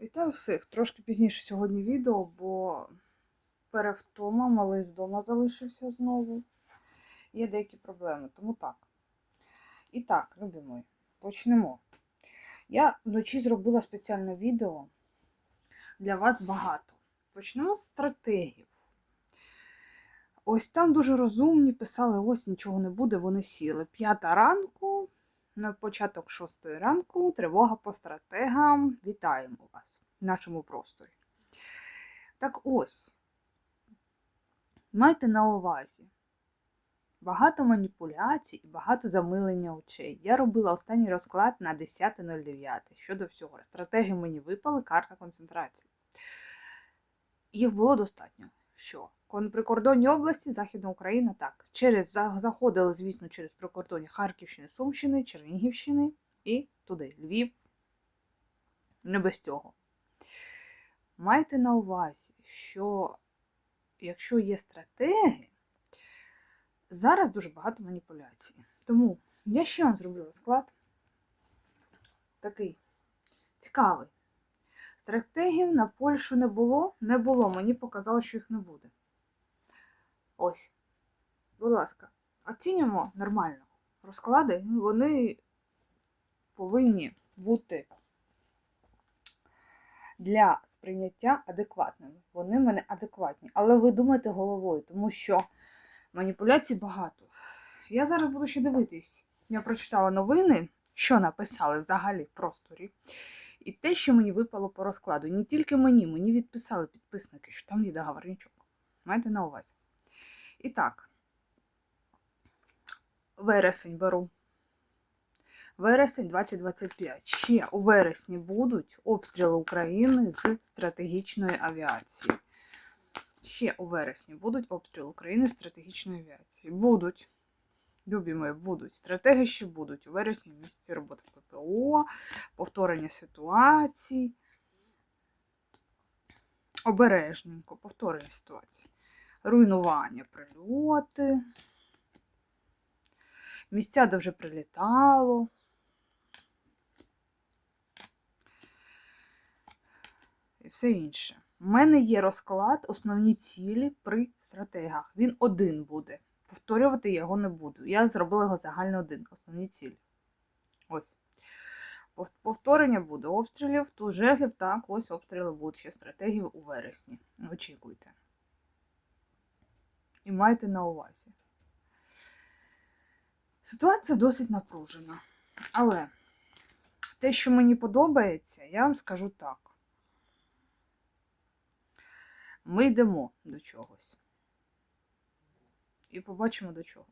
Вітаю всіх. Трошки пізніше сьогодні відео, бо перевтома, малий вдома залишився знову. Є деякі проблеми, тому так. І так, любі мої, почнемо. Я вночі зробила спеціальне відео для вас багато. Почнемо з стратегів. Ось там дуже розумні, писали, ось нічого не буде, вони сіли. П'ята ранку, на початок шостої ранку, тривога по стратегам. Вітаємо вас в нашому просторі. Так ось, майте на увазі. Багато маніпуляцій і багато замилення очей. Я робила останній розклад на 10.09 щодо всього. Стратегії мені випали, карта концентрації. Їх було достатньо. Що? Прикордонні області, Західна Україна, так. Через, заходили, звісно, через прикордоння Харківщини, Сумщини, Чернігівщини і туди, Львів. Не без цього. Майте на увазі, що якщо є стратеги, зараз дуже багато маніпуляцій. Тому я ще вам зроблю розклад. Такий цікавий. Стратегів на Польщу не було, не було. Мені показало, що їх не буде. Ось. Будь ласка, оцінюємо нормально. Розклади, вони повинні бути для сприйняття адекватними. Вони в мене адекватні. Але ви думайте головою, тому що маніпуляцій багато. Я зараз буду ще дивитись. Я прочитала новини, що написали взагалі в просторі. І те, що мені випало по розкладу. Не тільки мені, мені відписали підписники, що там є договорничок. Маєте на увазі. І так, вересень беру. Вересень 2025. Ще у вересні будуть обстріли України з стратегічної авіації. Ще у вересні будуть обстріли України з стратегічної авіації. Будуть. Любі мої, будуть. Стратеги ще будуть. У вересні місяці роботи ППО, повторення ситуацій. Обережненько, повторення ситуації. Руйнування, прильоти. Місця, де вже прилітало. І все інше. У мене є розклад, основні цілі при стратегах. Він один буде. Повторювати його не буду. Я зробила його загально один. Основні цілі. Ось. Повторення буде обстрілів, тут жезлів, так, ось обстріли будуть ще стратегії у вересні. Очікуйте. І майте на увазі. Ситуація досить напружена. Але те, що мені подобається, я вам скажу так. Ми йдемо до чогось. І побачимо до чого.